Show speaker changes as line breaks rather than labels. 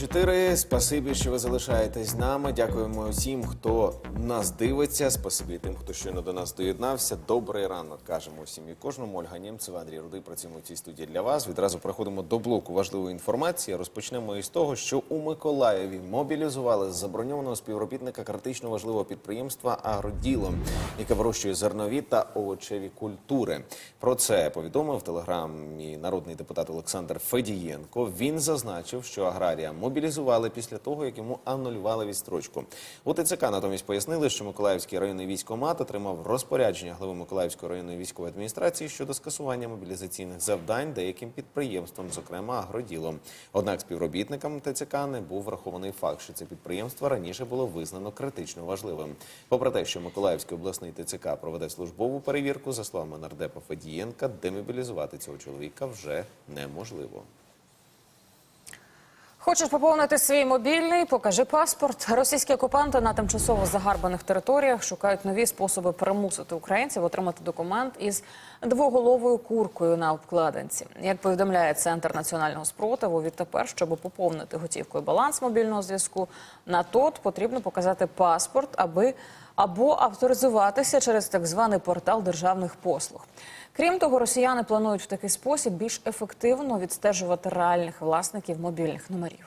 24. Спасибі, що ви залишаєтесь з нами. Дякуємо усім, хто нас дивиться. Спасибі тим, хто щойно до нас доєднався. Добрий ранок кажемо усім і кожному. Ольга Нємцева, Андрій Рудий працюємо в цій студії для вас. Відразу переходимо до блоку важливої інформації. Розпочнемо із того, що у Миколаєві мобілізували заброньованого співробітника критично важливого підприємства Агроділо, яке вирощує зернові та овочеві культури. Про це повідомив в телеграмі народний депутат Олександр Федієнко. Він зазначив, що аграрія мобілізували після того, як йому анулювали відстрочку. У ТЦК натомість пояснили, що Миколаївський районний військкомат отримав розпорядження глави Миколаївської районної військової адміністрації щодо скасування мобілізаційних завдань деяким підприємствам, зокрема агроділом. Однак співробітникам ТЦК не був врахований факт, що це підприємство раніше було визнано критично важливим. Попри те, що Миколаївський обласний ТЦК проведе службову перевірку, за словами нардепа Федієнка, демобілізувати цього чоловіка вже неможливо.
Хочеш поповнити свій мобільний? Покажи паспорт. Російські окупанти на тимчасово загарбаних територіях шукають нові способи примусити українців отримати документ із двоголовою куркою на обкладинці. Як повідомляє центр національного спротиву, відтепер, щоб поповнити готівкою баланс мобільного зв'язку, на ТОТ потрібно показати паспорт, аби або авторизуватися через так званий портал державних послуг. Крім того, росіяни планують в такий спосіб більш ефективно відстежувати реальних власників мобільних номерів.